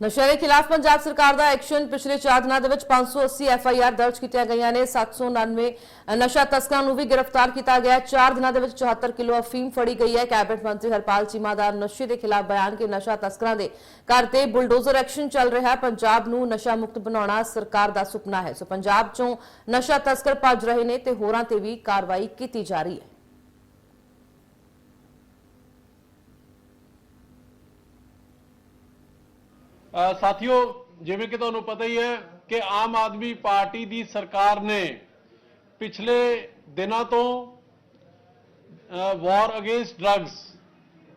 ਨਸ਼ੇ ਦੇ ਖਿਲਾਫ ਪੰਜਾਬ ਸਰਕਾਰ ਦਾ ਐਕਸ਼ਨ ਪਿਛਲੇ 4 ਦਿਨਾਂ ਦੇ ਵਿੱਚ 580 ਆਰ ਦਰਜ ਕੀਤੀਆਂ ਗਈਆਂ ਨੇ 799 ਨਸ਼ਾ ਤਸਕਰਾਂ ਨੂੰ ਵੀ ਗ੍ਰਿਫਤਾਰ ਕੀਤਾ ਗਿਆ। ਹੈ 4 ਦਿਨਾਂ ਦੇ ਵਿੱਚ 74 ਕਿਲੋ ਅਫੀਮ ਫੜੀ ਗਈ ਹੈ। ਕੈਬਨਿਟ ਮੰਤਰੀ ਹਰਪਾਲ ਚੀਮਾ ਦਾ ਨਸ਼ੇ ਦੇ ਖਿਲਾਫ ਬਿਆਨ ਕਿ ਨਸ਼ਾ ਤਸਕਰਾਂ ਦੇ ਘਰ ਤੇ ਬੁਲਡੋਜ਼ਰ ਐਕਸ਼ਨ ਚੱਲ ਰਿਹਾ। ਹੈ ਪੰਜਾਬ ਨੂੰ ਨਸ਼ਾ ਮੁਕਤ ਬਣਾਉਣਾ ਸਰਕਾਰ ਦਾ ਸੁਪਨਾ ਹੈ। ਸੋ ਪੰਜਾਬ ਚੋਂ ਨਸ਼ਾ ਤਸਕਰ ਭੱਜ ਰਹੇ ਨੇ ਤੇ ਹੋਰਾਂ ਤੇ ਵੀ ਕਾਰਵਾਈ ਕੀਤੀ ਜਾ ਰਹੀ ਹੈ। ਸਾਥੀਓ, ਜਿਵੇਂ ਕਿ ਤੁਹਾਨੂੰ ਪਤਾ ਹੀ ਹੈ ਕਿ ਆਮ ਆਦਮੀ ਪਾਰਟੀ ਦੀ ਸਰਕਾਰ ਨੇ ਪਿਛਲੇ ਦਿਨਾਂ ਤੋਂ ਵਾਰ ਅਗੇਂਸਟ ਡਰੱਗਸ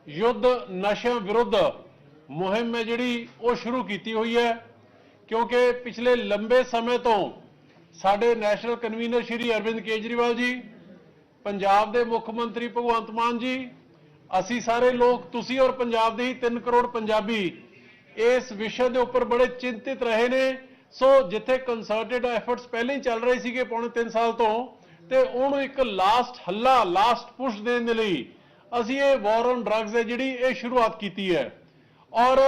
ਯੁੱਧ ਨਸ਼ਿਆਂ ਵਿਰੁੱਧ ਮੁਹਿੰਮ ਹੈ ਜਿਹੜੀ ਉਹ ਸ਼ੁਰੂ ਕੀਤੀ ਹੋਈ ਹੈ। ਕਿਉਂਕਿ ਪਿਛਲੇ ਲੰਬੇ ਸਮੇਂ ਤੋਂ ਸਾਡੇ ਨੈਸ਼ਨਲ ਕਨਵੀਨਰ ਸ਼੍ਰੀ ਅਰਵਿੰਦ ਕੇਜਰੀਵਾਲ ਜੀ, ਪੰਜਾਬ ਦੇ ਮੁੱਖ ਮੰਤਰੀ ਭਗਵੰਤ ਮਾਨ ਜੀ, ਅਸੀਂ ਸਾਰੇ ਲੋਕ, ਤੁਸੀਂ ਔਰ ਪੰਜਾਬ ਦੇ ਹੀ 3 ਕਰੋੜ ਪੰਜਾਬੀ ਇਸ ਵਿਸ਼ੇ ਦੇ ਉੱਪਰ ਬੜੇ ਚਿੰਤਿਤ ਰਹੇ ਨੇ। ਸੋ ਜਿੱਥੇ ਕੰਸਰਟਡ ਐਫਰਟਸ ਪਹਿਲਾਂ ਹੀ ਚੱਲ ਰਹੇ ਸੀਗੇ ਪੌਣੇ 3 ਸਾਲ ਤੋਂ, ਤੇ ਉਹਨੂੰ ਇੱਕ ਲਾਸਟ ਹੱਲਾ ਲਾਸਟ ਪੁਸ਼ ਦੇਣ ਦੇ ਲਈ ਅਸੀਂ ਇਹ ਵਾਰ ਔਨ ਡਰੱਗਸ ਹੈ ਜਿਹੜੀ ਇਹ ਸ਼ੁਰੂਆਤ ਕੀਤੀ ਹੈ। ਔਰ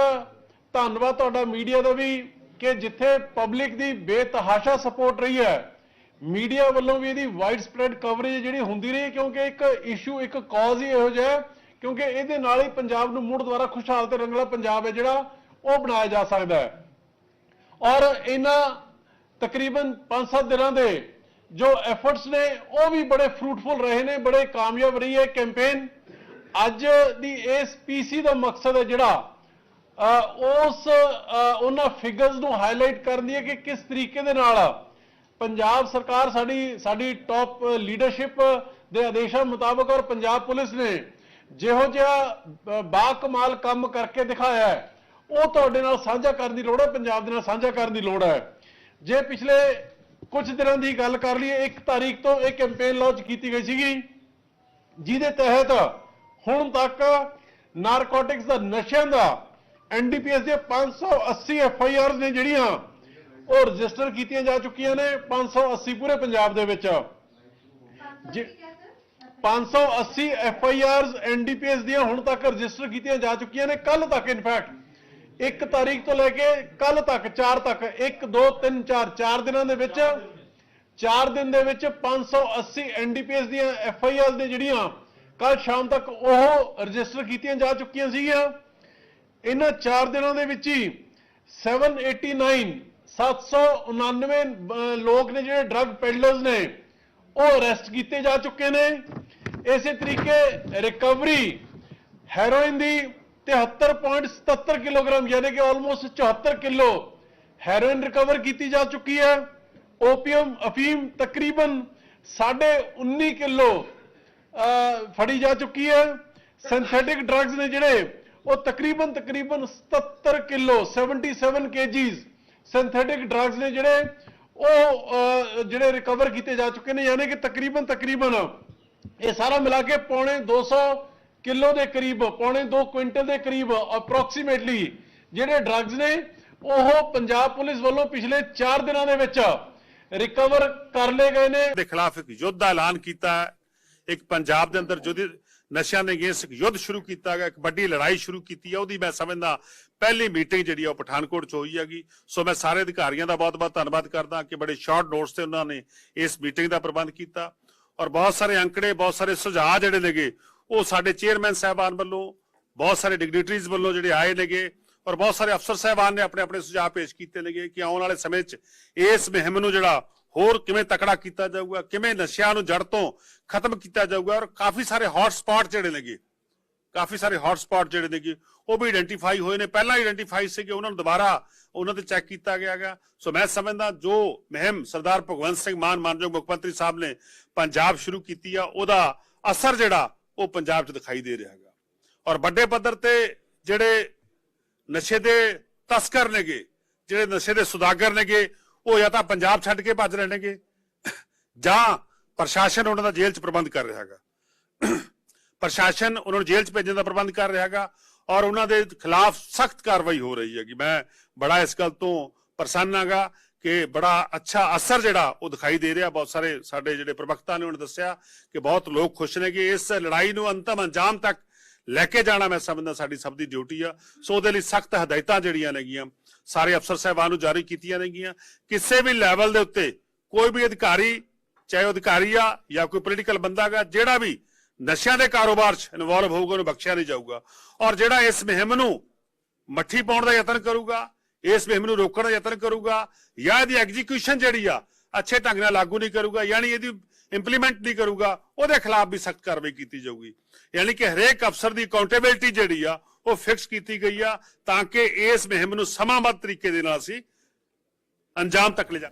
ਧੰਨਵਾਦ ਤੁਹਾਡਾ ਮੀਡੀਆ ਦਾ ਵੀ ਕਿ ਜਿੱਥੇ ਪਬਲਿਕ ਦੀ ਬੇਤਹਾਸ਼ਾ ਸਪੋਰਟ ਰਹੀ ਹੈ ਮੀਡੀਆ ਵੱਲੋਂ ਵੀ ਇਹਦੀ ਵਾਈਡ ਸਪਰੈਡ ਕਵਰੇਜ ਜਿਹੜੀ ਹੁੰਦੀ ਰਹੀ ਕਿਉਂਕਿ ਇੱਕ ਇਸ਼ੂ ਇੱਕ ਕਾਜ਼ ਹੀ ਇਹੋ ਜਿਹਾ ਕਿਉਂਕਿ ਇਹਦੇ ਨਾਲ ਹੀ ਪੰਜਾਬ ਨੂੰ ਮੁੜ ਦੁਬਾਰਾ ਖੁਸ਼ਹਾਲ ਤੇ ਰੰਗਲਾ ਪੰਜਾਬ ਹੈ ਜਿਹੜਾ ਉਹ ਬਣਾਇਆ ਜਾ ਸਕਦਾ ਹੈ। ਔਰ ਇਹਨਾਂ ਤਕਰੀਬਨ 5-7 ਦਿਨਾਂ ਦੇ ਜੋ ਐਫਰਟਸ ਨੇ ਉਹ ਵੀ ਬੜੇ ਫਰੂਟਫੁਲ ਰਹੇ ਨੇ ਬੜੇ ਕਾਮਯਾਬ ਰਹੀ ਹੈ ਕੈਂਪੇਨ ਅੱਜ ਦੀ ਇਸ ਪੀਸੀ ਦਾ ਮਕਸਦ ਹੈ ਜਿਹੜਾ ਉਸ ਉਹਨਾਂ ਫਿਗਰਸ ਨੂੰ ਹਾਈਲਾਈਟ ਕਰਨ ਦੀ ਹੈ ਕਿ ਕਿਸ ਤਰੀਕੇ ਦੇ ਨਾਲ ਪੰਜਾਬ ਸਰਕਾਰ ਸਾਡੀ ਸਾਡੀ ਟੌਪ ਲੀਡਰਸ਼ਿਪ ਦੇ ਆਦੇਸ਼ਾਂ ਮੁਤਾਬਕ ਔਰ ਪੰਜਾਬ ਪੁਲਿਸ ਨੇ ਜਿਹੋ ਜਿਹਾ ਅ, ਬਾਕਮਾਲ ਕੰਮ ਕਰਕੇ ਦਿਖਾਇਆ ਹੈ। ਉਹ ਤੁਹਾਡੇ ਨਾਲ ਸਾਂਝਾ ਕਰਨ ਦੀ ਲੋੜ ਹੈ, ਪੰਜਾਬ ਦੇ ਨਾਲ ਸਾਂਝਾ ਕਰਨ ਦੀ ਲੋੜ ਹੈ। ਜੇ ਪਿਛਲੇ ਕੁਝ ਦਿਨਾਂ ਦੀ ਗੱਲ ਕਰ ਲਈਏ, ਇੱਕ ਤਾਰੀਖ ਤੋਂ ਇਹ ਕੈਂਪੇਨ ਲਾਂਚ ਕੀਤੀ ਗਈ ਸੀਗੀ, ਜਿਹਦੇ ਤਹਿਤ ਹੁਣ ਤੱਕ ਨਾਰਕੋਟਿਕਸ ਦਾ ਨਸ਼ਿਆਂ ਦਾ ਐਨਡੀਪੀਐਸ ਦੇ 580 ਐਫਆਈਆਰ ਨੇ ਜਿਹੜੀਆਂ ਉਹ ਰਜਿਸਟਰ ਕੀਤੀਆਂ ਜਾ ਚੁੱਕੀਆਂ ਨੇ 580 ਪੂਰੇ ਪੰਜਾਬ ਦੇ ਵਿੱਚ। ਜੀ- 580 ਐਫਆਈਆਰਸ ਐਨਡੀਪੀਐਸ ਦੀਆਂ ਹੁਣ ਤੱਕ ਰਜਿਸਟਰ ਕੀਤੀਆਂ ਜਾ ਚੁੱਕੀਆਂ ਨੇ ਕੱਲ ਤੱਕ ਇਨਫੈਕਟ 1 ਤਾਰੀਖ ਤੋਂ ਲੈ ਕੇ ਕੱਲ ਤੱਕ 4 ਤੱਕ 1 2 3 4 4 ਦਿਨਾਂ ਦੇ ਵਿੱਚ 4 ਦਿਨ ਦੇ ਵਿੱਚ 580 ਐਨਡੀਪੀਐਸ ਦੀਆਂ ਐਫਆਈਆਰਸ ਨੇ ਜਿਹੜੀਆਂ ਕੱਲ ਸ਼ਾਮ ਤੱਕ ਉਹ ਰਜਿਸਟਰ ਕੀਤੀਆਂ ਜਾ ਚੁੱਕੀਆਂ ਸੀਗੀਆਂ। ਇਹਨਾਂ 4 ਦਿਨਾਂ ਦੇ ਵਿੱਚ ਹੀ 789 799 ਅਹ, ਲੋਕ ਨੇ ਜਿਹੜੇ ਡਰੱਗ ਪੈਡਲਰਸ ਨੇ ਉਹ ਅਰੈਸਟ ਕੀਤੇ ਜਾ ਚੁੱਕੇ ਨੇ। ਇਸੇ ਤਰੀਕੇ ਰਿਕਵਰੀ ਹੈਰੋਇਨ ਦੀ 73.77 ਕਿਲੋਗ੍ਰਾਮ, ਯਾਨੀ ਕਿ ਆਲਮੋਸਟ 74 ਕਿਲੋ ਹੈਰੋਇਨ ਰਿਕਵਰ ਕੀਤੀ ਜਾ ਚੁੱਕੀ ਹੈ। ਓਪੀਅਮ ਅਫੀਮ ਤਕਰੀਬਨ 19.5 ਕਿਲੋ, ਅਹ, ਫੜੀ ਜਾ ਚੁੱਕੀ ਹੈ। ਸਿੰਥੈਟਿਕ ਡਰੱਗਸ ਨੇ ਜਿਹੜੇ, ਉਹ ਤਕਰੀਬਨ ਤਕਰੀਬਨ 77 ਕਿਲੋ 77 ਕੇਜੀਜ਼ ਸਿੰਥੈਟਿਕ ਡਰੱਗਸ ਨੇ ਜਿਹੜੇ, ਉਹ ਜਿਹੜੇ ਰਿਕਵਰ ਕੀਤੇ ਜਾ ਚੁੱਕੇ ਨੇ। ਯਾਨੀ ਕਿ ਤਕਰੀਬਨ ਤਕਰੀਬਨ ਇਹ ਸਾਰਾ ਮਿਲਾ ਕੇ ਪੌਣੇ 200 ਕਿਲੋ ਦੇ ਕਰੀਬ, ਪੌਣੇ 2 ਕੁਇੰਟਲ ਦੇ ਕਰੀਬ ਅਪਰੋਕਸੀਮੇਟਲੀ ਜਿਹੜੇ ਡਰੱਗਸ ਨੇ, ਉਹ ਪੰਜਾਬ ਪੁਲਿਸ ਵੱਲੋਂ ਪਿਛਲੇ 4 ਦਿਨਾਂ ਦੇ ਵਿੱਚ ਰਿਕਵਰ ਕਰ ਲਏ ਗਏ ਨੇ। ਦੇ ਖਿਲਾਫ ਇੱਕ ਯੁੱਧ ਦਾ ਐਲਾਨ ਕੀਤਾ ਇੱਕ ਪੰਜਾਬ ਦੇ ਅੰਦਰ ਜੁਦੀ ਨਸ਼ਿਆਂ ਦੇ ਅਗੇਂਸਟ ਯੁੱਧ ਸ਼ੁਰੂ ਕੀਤਾ ਗਿਆ, ਇੱਕ ਵੱਡੀ ਲੜਾਈ ਸ਼ੁਰੂ ਕੀਤੀ ਹੈ। ਉਹਦੀ ਮੈਂ ਸਮਝਦਾ ਪਹਿਲੀ ਮੀਟਿੰਗ ਜਿਹੜੀ ਆ ਉਹ ਪਠਾਨਕੋਟ ਚ ਹੋਈ ਹੈਗੀ। ਸੋ ਮੈਂ ਸਾਰੇ ਅਧਿਕਾਰੀਆਂ ਦਾ ਬਹੁਤ-ਬਹੁਤ ਧੰਨਵਾਦ ਕਰਦਾ ਕਿ ਬੜੇ ਸ਼ਾਰਟ ਨੋਟਸ ਤੇ ਉਹਨਾਂ ਨੇ ਇਸ ਮੀਟਿੰਗ ਦਾ ਪ੍ਰਬੰਧ ਕੀਤਾ। ਔਰ ਬਹੁਤ ਸਾਰੇ ਅੰਕੜੇ, ਬਹੁਤ ਸਾਰੇ ਸੁਝਾਅ ਜਿਹੜੇ ਨੇਗੇ ਉਹ ਸਾਡੇ ਚੇਅਰਮੈਨ ਸਾਹਿਬਾਨ ਵੱਲੋਂ, ਬਹੁਤ ਸਾਰੇ ਡਿਗਨਿਟਰੀਜ਼ ਵੱਲੋਂ ਜਿਹੜੇ ਆਏ ਨੇਗੇ ਔਰ ਬਹੁਤ ਸਾਰੇ ਅਫਸਰ ਸਾਹਿਬਾਨ ਨੇ ਆਪਣੇ ਆਪਣੇ ਸੁਝਾਅ ਪੇਸ਼ ਕੀਤੇ ਨੇਗੇ ਕਿ ਆਉਣ ਵਾਲੇ ਸਮੇਂ 'ਚ ਇਸ ਮੁਹਿੰਮ ਨੂੰ ਜਿਹੜਾ ਹੋਰ ਕਿਵੇਂ ਤਕੜਾ ਕੀਤਾ ਜਾਊਗਾ, ਕਿਵੇਂ ਨਸ਼ਿਆਂ ਨੂੰ ਜੜ ਤੋਂ ਖਤਮ ਕੀਤਾ ਜਾਊਗਾ ਔਰ ਕਾਫੀ ਸਾਰੇ ਹੌਟ ਸਪੌਟ ਜਿਹੜੇ ਨੇਗੇ, ਕਾਫੀ ਸਾਰੇ ਹੌਟ ਸਪੌਟ ਜਿਹੜੇ ਨੇਗੇ, ਉਹ ਵੀ ਆਇਡੈਂਟੀਫਾਈ ਹੋਏ ਨੇ। ਪਹਿਲਾਂ ਆਇਡੈਂਟੀਫਾਈ ਸੀਗੇ ਉਹਨਾਂ ਨੂੰ ਦੁਬਾਰਾ ਉਹਨਾਂ ਤੇ ਚੈੱਕ ਕੀਤਾ ਗਿਆ ਹੈਗਾ। ਸੋ ਮੈਂ ਸਮਝਦਾ ਜੋ ਮੁਹਿੰਮ ਸਰਦਾਰ ਭਗਵੰਤ ਸਿੰਘ ਮਾਨ ਮਾਨਯੋਗ ਮੁੱਖ ਮੰਤਰੀ ਸਾਹਿਬ ਨੇ ਪੰਜਾਬ ਸ਼ੁਰੂ ਕੀਤੀ ਆ, ਉਹਦਾ ਅਸਰ ਜਿਹੜਾ ਉਹ ਪੰਜਾਬ 'ਚ ਦਿਖਾਈ ਦੇ ਰਿਹਾ ਹੈਗਾ। ਔਰ ਵੱਡੇ ਪੱਧਰ ਤੇ ਜਿਹੜੇ ਨਸ਼ੇ ਦੇ ਤਸਕਰ ਨੇਗੇ, ਜਿਹੜੇ ਨਸ਼ੇ ਦੇ ਸੁਦਾਗਰ ਨੇਗੇ, ਉਹ ਜਾਂ ਤਾਂ ਪੰਜਾਬ ਛੱਡ ਕੇ ਭੱਜ ਰਹੇ ਨੇਗੇ, ਜਾਂ ਪ੍ਰਸ਼ਾਸਨ ਉਹਨਾਂ ਦਾ ਜੇਲ੍ਹ 'ਚ ਪ੍ਰਬੰਧ ਕਰ ਰਿਹਾ ਹੈਗਾ। ਪ੍ਰਸ਼ਾਸਨ ਉਹਨਾਂ ਨੂੰ ਜੇਲ੍ਹ 'ਚ ਭੇਜਣ ਦਾ ਪ੍ਰਬੰਧ ਕਰ ਰਿਹਾ ਹੈਗਾ ਔਰ ਉਹਨਾਂ ਦੇ ਖਿਲਾਫ ਸਖਤ ਕਾਰਵਾਈ ਹੋ ਰਹੀ ਹੈਗੀ। ਮੈਂ ਬੜਾ ਇਸ ਗੱਲ ਤੋਂ ਪ੍ਰਸੰਨ ਹੈਗਾ ਕਿ ਬੜਾ ਅੱਛਾ ਅਸਰ ਜਿਹੜਾ ਉਹ ਦਿਖਾਈ ਦੇ ਰਿਹਾ। ਬਹੁਤ ਸਾਰੇ ਸਾਡੇ ਜਿਹੜੇ ਪ੍ਰਵਕਤਾ ਨੇ ਉਹਨਾਂ ਦੱਸਿਆ ਕਿ ਬਹੁਤ ਲੋਕ ਖੁਸ਼ ਨੇ ਕਿ ਇਸ ਲੜਾਈ ਨੂੰ ਅੰਤਮ ਅੰਜਾਮ ਤੱਕ ਲੈ ਕੇ ਜਾਣਾ ਮੈਂ ਸਮਝਦਾ ਸਾਡੀ ਸਭ ਦੀ ਡਿਊਟੀ ਆ। ਸੋ ਉਹਦੇ ਲਈ ਸਖਤ ਹਦਾਇਤਾਂ ਜਿਹੜੀਆਂ ਨੇਗੀਆਂ, ਸਾਰੇ ਅਫਸਰ ਸਾਹਿਬਾਨ ਨੂੰ ਜਾਰੀ ਕੀਤੀਆਂ ਨੇਗੀਆਂ। ਕਿਸੇ ਵੀ ਲੈਵਲ ਦੇ ਉੱਤੇ ਕੋਈ ਵੀ ਅਧਿਕਾਰੀ, ਚਾਹੇ ਉਹ ਅਧਿਕਾਰੀ ਆ ਜਾਂ ਕੋਈ ਪੋਲੀਟੀਕਲ ਬੰਦਾ ਗਾ ਜਿਹੜਾ ਵੀ ਨਸ਼ਿਆਂ ਦੇ ਕਾਰੋਬਾਰ 'ਚ ਇਨਵੋਲਵ ਹੋਊਗਾ, ਉਹਨੂੰ ਬਖਸ਼ਿਆ ਨਹੀਂ ਜਾਊਗਾ। ਔਰ ਜਿਹੜਾ ਇਸ ਮੁਹਿੰਮ ਨੂੰ ਮੱਠੀ ਪਾਉਣ ਦਾ ਯਤਨ ਕਰੂਗਾ ਇਸ ਮੁਹਿੰਮ ਨੂੰ ਰੋਕਣ ਦਾ ਯਤਨ ਕਰੂਗਾ ਜਾਂ ਇਹਦੀ ਐਗਜ਼ੀਕਿਊਸ਼ਨ ਜਿਹੜੀ ਆ, ਅੱਛੇ ਢੰਗ ਨਾਲ ਲਾਗੂ ਨਹੀਂ ਕਰੂਗਾ, ਯਾਨੀ ਇਹਦੀ ਇੰਪਲੀਮੈਂਟ ਨਹੀਂ ਕਰੂਗਾ, ਉਹਦੇ ਖਿਲਾਫ ਵੀ ਸਖਤ ਕਾਰਵਾਈ ਕੀਤੀ ਜਾਊਗੀ। ਯਾਨੀ ਕਿ ਹਰੇਕ ਅਫਸਰ ਦੀ ਅਕਾਊਂਟੇਬਿਲਟੀ ਜਿਹੜੀ ਆ, ਉਹ ਫਿਕਸ ਕੀਤੀ ਗਈ ਆ ਤਾਂ ਕਿ ਇਸ ਮੁਹਿੰਮ ਨੂੰ ਸਮਾਂਬੱਧ ਤਰੀਕੇ ਦੇ ਨਾਲ ਅਸੀਂ ਅੰਜਾਮ ਤੱਕ ਲਿਜਾ